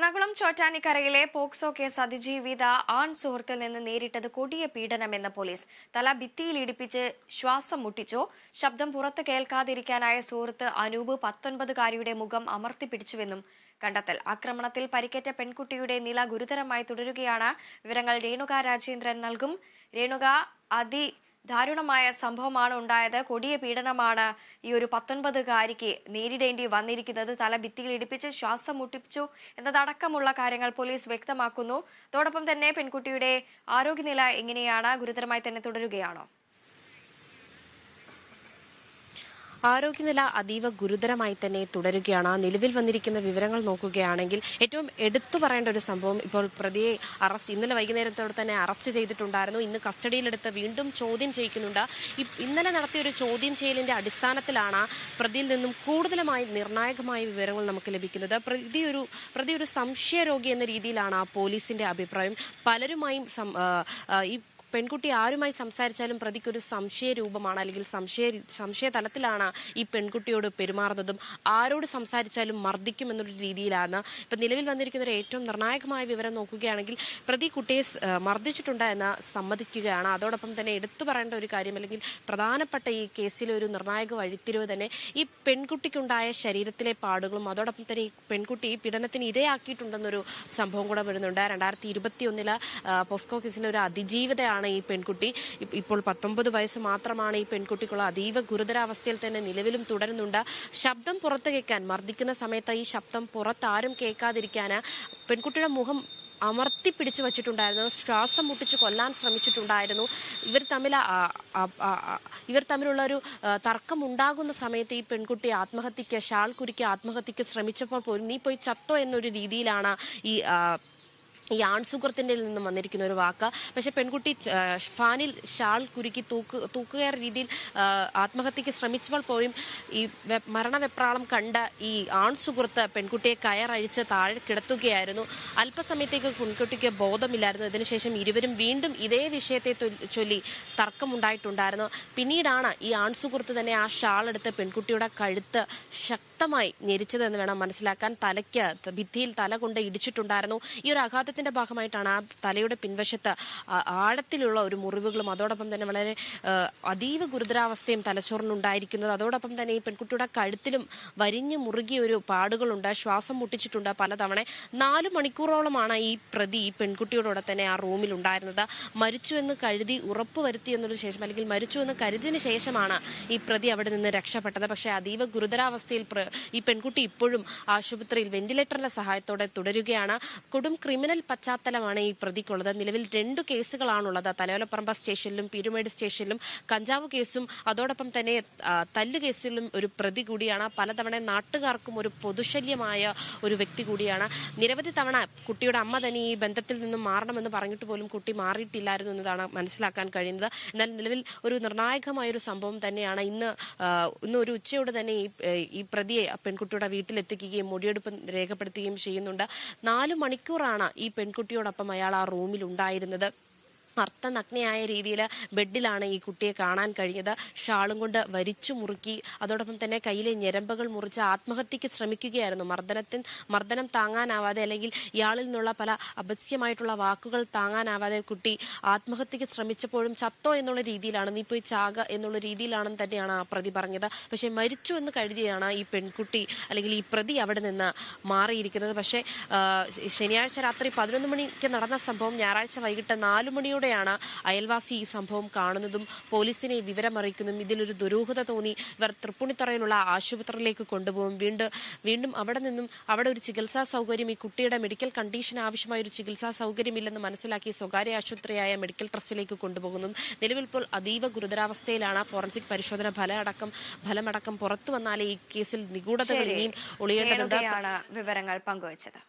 Ernakulam ചോറ്റാനിക്കരയിലെ POCSO case അതിജീവിത ആൺ സുഹൃത്തിൽ നിന്ന് നേരിട്ടത് കൊടിയ പീഡനമെന്ന് പോലീസ് തല ഭിത്തിയിൽ ഇടിപ്പിച്ച് ശ്വാസം മുട്ടിച്ചു. ശബ്ദം പുറത്ത് കേൾക്കാതിരിക്കാനായ സുഹൃത്ത് അനൂപ് പത്തൊൻപതുകാരിയുടെ മുഖം അമർത്തിപ്പിടിച്ചുവെന്നും കണ്ടെത്തൽ. ആക്രമണത്തിൽ പരിക്കേറ്റ പെൺകുട്ടിയുടെ നില ഗുരുതരമായി തുടരുകയാണ്. വിവരങ്ങൾ രേണുക രാജേന്ദ്രൻ നൽകും. രേണുക അതി ദാരുണമായ സംഭവമാണ് ഉണ്ടായത്. കൊടിയ പീഡനമാണ് ഈ ഒരു പത്തൊൻപതുകാരിക്ക് നേരിടേണ്ടി വന്നിരിക്കുന്നത്. തല ഭിത്തിയിൽ ഇടിപ്പിച്ച് ശ്വാസം മുട്ടിപ്പിച്ചു എന്നതടക്കമുള്ള കാര്യങ്ങൾ പോലീസ് വ്യക്തമാക്കുന്നു. അതോടൊപ്പം തന്നെ പെൺകുട്ടിയുടെ ആരോഗ്യനില എങ്ങനെയാണ്? ഗുരുതരമായി തന്നെ തുടരുകയാണോ? ആരോഗ്യനില അതീവ ഗുരുതരമായി തന്നെ തുടരുകയാണ്. നിലവിൽ വന്നിരിക്കുന്ന വിവരങ്ങൾ നോക്കുകയാണെങ്കിൽ ഏറ്റവും എടുത്തു പറയേണ്ട ഒരു സംഭവം ഇപ്പോൾ പ്രതിയെ അറസ്റ്റ് ഇന്നലെ വൈകുന്നേരത്തോടെ തന്നെ അറസ്റ്റ് ചെയ്തിട്ടുണ്ടായിരുന്നു. ഇന്ന് കസ്റ്റഡിയിലെടുത്ത് വീണ്ടും ചോദ്യം ചെയ്യിക്കുന്നുണ്ട്. ഇന്നലെ നടത്തിയ ഒരു ചോദ്യം ചെയ്യലിന്റെ അടിസ്ഥാനത്തിലാണ് പ്രതിയിൽ നിന്നും കൂടുതലുമായി നിർണായകമായ വിവരങ്ങൾ നമുക്ക് ലഭിക്കുന്നത്. പ്രതി ഒരു പ്രതി ഒരു സംശയരോഗി എന്ന രീതിയിലാണ് പോലീസിന്റെ അഭിപ്രായം. പലരുമായും ഈ പെൺകുട്ടി ആരുമായി സംസാരിച്ചാലും പ്രതിക്ക് ഒരു സംശയ രൂപമാണ് അല്ലെങ്കിൽ സംശയ സംശയ തലത്തിലാണ് ഈ പെൺകുട്ടിയോട് പെരുമാറുന്നതും ആരോട് സംസാരിച്ചാലും മർദ്ദിക്കുമെന്നൊരു രീതിയിലാണ്. ഇപ്പൊ നിലവിൽ വന്നിരിക്കുന്ന ഒരു ഏറ്റവും നിർണായകമായ വിവരം നോക്കുകയാണെങ്കിൽ പ്രതി കുട്ടിയെ മർദ്ദിച്ചിട്ടുണ്ട് എന്ന് സമ്മതിക്കുകയാണ്. അതോടൊപ്പം തന്നെ എടുത്തു പറയേണ്ട ഒരു കാര്യം അല്ലെങ്കിൽ പ്രധാനപ്പെട്ട ഈ കേസിലെ ഒരു നിർണായക വഴിത്തിരിവ് തന്നെ ഈ പെൺകുട്ടിക്കുണ്ടായ ശരീരത്തിലെ പാടുകളും അതോടൊപ്പം തന്നെ ഈ പെൺകുട്ടി പീഡനത്തിന് ഇരയാക്കിയിട്ടുണ്ടെന്നൊരു സംഭവം കൂടെ വരുന്നുണ്ട്. രണ്ടായിരത്തി ഇരുപത്തി ഒന്നിൽ പോസ്കോ കേസിലെ ഒരു അതിജീവിതയാണ് ഈ പെൺകുട്ടി. ഇപ്പോൾ പത്തൊമ്പത് വയസ്സ് മാത്രമാണ് ഈ പെൺകുട്ടിക്കുള്ള. അതീവ ഗുരുതരാവസ്ഥയിൽ തന്നെ നിലവിലും തുടരുന്നുണ്ട്. ശബ്ദം പുറത്ത് കേൾക്കാൻ മർദ്ദിക്കുന്ന സമയത്ത് ഈ ശബ്ദം പുറത്താരും കേൾക്കാതിരിക്കാൻ പെൺകുട്ടിയുടെ മുഖം അമർത്തി പിടിച്ചു വച്ചിട്ടുണ്ടായിരുന്നു. ശ്വാസം മുട്ടിച്ച് കൊല്ലാൻ ശ്രമിച്ചിട്ടുണ്ടായിരുന്നു. ഇവർ തമ്മിൽ ഇവർ തമ്മിലുള്ള ഒരു തർക്കം ഉണ്ടാകുന്ന സമയത്ത് ഈ പെൺകുട്ടി ആത്മഹത്യക്ക് ഷാൾ കുരുക്കി ആത്മഹത്യക്ക് ശ്രമിച്ചപ്പോൾ പോലും നീ പോയി ചത്തോ എന്നൊരു രീതിയിലാണ് ഈ ഈ ആൺസുഹൃത്തിന്റെ നിന്നും വന്നിരിക്കുന്ന ഒരു വാക്ക്. പക്ഷേ പെൺകുട്ടി ഫാനിൽ ഷാൾ കുരുക്കി തൂക്ക് തൂക്കുകയർ രീതിയിൽ ആത്മഹത്യക്ക് ശ്രമിച്ചപ്പോൾ പോലും ഈ മരണവെപ്രാളം കണ്ട ഈ ആൺസുഹൃത്ത് പെൺകുട്ടിയെ കയറഴിച്ച് താഴെ കിടത്തുകയായിരുന്നു. അല്പസമയത്തേക്ക് പെൺകുട്ടിക്ക് ബോധമില്ലായിരുന്നു. ഇതിനുശേഷം ഇരുവരും വീണ്ടും ഇതേ വിഷയത്തെ ചൊല്ലി തർക്കമുണ്ടായിട്ടുണ്ടായിരുന്നു. പിന്നീടാണ് ഈ ആൺസുഹൃത്ത് തന്നെ ആ ഷാൾ എടുത്ത് പെൺകുട്ടിയുടെ കഴുത്ത് ശക്തമായി ഞെരിച്ചതെന്ന് വേണം മനസ്സിലാക്കാൻ. തലയ്ക്ക് ഭിത്തിയിൽ തല കൊണ്ട് ഇടിച്ചിട്ടുണ്ടായിരുന്നു. ഈ ഒരു ആഘാതത്തിന്റെ ഭാഗമായിട്ടാണ് ആ തലയുടെ പിൻവശത്ത് ആഴത്തിലുള്ള ഒരു മുറിവുകളും അതോടൊപ്പം തന്നെ വളരെ അതീവ ഗുരുതരാവസ്ഥയും തലച്ചോറിനുണ്ടായിരിക്കുന്നത്. അതോടൊപ്പം തന്നെ ഈ പെൺകുട്ടിയുടെ കഴുത്തിലും വരിഞ്ഞു മുറുകിയ ഒരു പാടുകളുണ്ട്. ശ്വാസം മുട്ടിച്ചിട്ടുണ്ട് പലതവണ. നാല് മണിക്കൂറോളമാണ് ഈ പ്രതി ഈ പെൺകുട്ടിയോടൊപ്പം തന്നെ ആ റൂമിൽ ഉണ്ടായിരുന്നത് മരിച്ചു എന്ന് കരുതി ഉറപ്പുവരുത്തി എന്നൊരു ശേഷം അല്ലെങ്കിൽ മരിച്ചു എന്ന് കരുതിയതിനു ശേഷമാണ് ഈ പ്രതി അവിടെ നിന്ന് രക്ഷപ്പെട്ടത്. പക്ഷേ അതീവ ഗുരുതരാവസ്ഥയിൽ ഈ പെൺകുട്ടി ഇപ്പോഴും ആശുപത്രിയിൽ വെന്റിലേറ്ററിന്റെ സഹായത്തോടെ തുടരുകയാണ്. കൊടും ക്രിമിനൽ പശ്ചാത്തലമാണ് ഈ പ്രതിക്കുള്ളത്. നിലവിൽ രണ്ട് കേസുകളാണുള്ളത്. തലയോലപ്പറമ്പ സ്റ്റേഷനിലും പീരുമേട് സ്റ്റേഷനിലും കഞ്ചാവ് കേസും അതോടൊപ്പം തന്നെ തല്ല് കേസിലും ഒരു പ്രതി കൂടിയാണ്. പലതവണ നാട്ടുകാർക്കും ഒരു പൊതുശല്യമായ ഒരു വ്യക്തി കൂടിയാണ്. നിരവധി തവണ കുട്ടിയുടെ അമ്മ തന്നെ ഈ ബന്ധത്തിൽ നിന്നും മാറണമെന്ന് പറഞ്ഞിട്ട് പോലും കുട്ടി മാറിയിട്ടില്ലായിരുന്നു എന്നതാണ് മനസ്സിലാക്കാൻ കഴിയുന്നത്. എന്നാൽ നിലവിൽ ഒരു നിർണായകമായ ഒരു സംഭവം തന്നെയാണ് ഇന്ന് ഇന്ന് ഒരു ഉച്ചയോട് തന്നെ ഈ ഈ പ്രതിയെ പെൺകുട്ടിയുടെ വീട്ടിലെത്തിക്കുകയും മൊഴിയെടുപ്പ് രേഖപ്പെടുത്തുകയും ചെയ്യുന്നുണ്ട്. നാല് മണിക്കൂറാണ് ഈ പെൺകുട്ടിയോടൊപ്പം അയാൾ ആ റൂമിൽ ഉണ്ടായിരുന്നത് അർത്ഥനഗ്നയായ രീതിയിൽ ബെഡിലാണ് ഈ കുട്ടിയെ കാണാൻ കഴിഞ്ഞത്. ഷാളും കൊണ്ട് വരിച്ചു മുറുക്കി അതോടൊപ്പം തന്നെ കയ്യിലെ ഞരമ്പകൾ മുറിച്ച് ആത്മഹത്യക്ക് ശ്രമിക്കുകയായിരുന്നു. മർദ്ദനത്തിൽ മർദ്ദനം താങ്ങാനാവാതെ അല്ലെങ്കിൽ ഇയാളിൽ നിന്നുള്ള പല അപസ്യമായിട്ടുള്ള വാക്കുകൾ താങ്ങാനാവാതെ കുട്ടി ആത്മഹത്യക്ക് ശ്രമിച്ചപ്പോഴും ചത്തോ എന്നുള്ള രീതിയിലാണ് നീ പോയി ചാക എന്നുള്ള രീതിയിലാണെന്ന് തന്നെയാണ് ആ പ്രതി പറഞ്ഞത്. പക്ഷെ മരിച്ചു എന്ന് കരുതിയാണ് ഈ പെൺകുട്ടി അല്ലെങ്കിൽ ഈ പ്രതി അവിടെ നിന്ന് മാറിയിരിക്കുന്നത്. പക്ഷേ ശനിയാഴ്ച രാത്രി പതിനൊന്ന് മണിക്ക് നടന്ന സംഭവം ഞായറാഴ്ച വൈകിട്ട് നാലു മണിയോടെയാണ് അയൽവാസി ഈ സംഭവം കാണുന്നതും പോലീസിനെ വിവരമറിയിക്കുന്നതും. ഇതിലൊരു ദുരൂഹത തോന്നി. ഇവർ തൃപ്പുണിത്തറയിലുള്ള ആശുപത്രിയിലേക്ക് കൊണ്ടുപോകും. വീണ്ടും വീണ്ടും അവിടെ നിന്നും അവിടെ ഒരു ചികിത്സാ സൗകര്യം ഈ കുട്ടിയുടെ മെഡിക്കൽ കണ്ടീഷൻ ആവശ്യമായ ഒരു ചികിത്സാ സൗകര്യമില്ലെന്ന് മനസ്സിലാക്കി സ്വകാര്യ ആശുപത്രിയായ മെഡിക്കൽ ട്രസ്റ്റിലേക്ക് കൊണ്ടുപോകുന്നു. നിലവിൽ ഇപ്പോൾ അതീവ ഗുരുതരാവസ്ഥയിലാണ് ഫോറൻസിക് പരിശോധന ഫലമടക്കം ഫലമടക്കം പുറത്തു വന്നാലേ ഈ കേസിൽ നിഗൂഢതകൾ. ഇനിയും ഒളിയേണ്ടതുണ്ട്. വിവരങ്ങൾ പങ്കുവച്ചത്.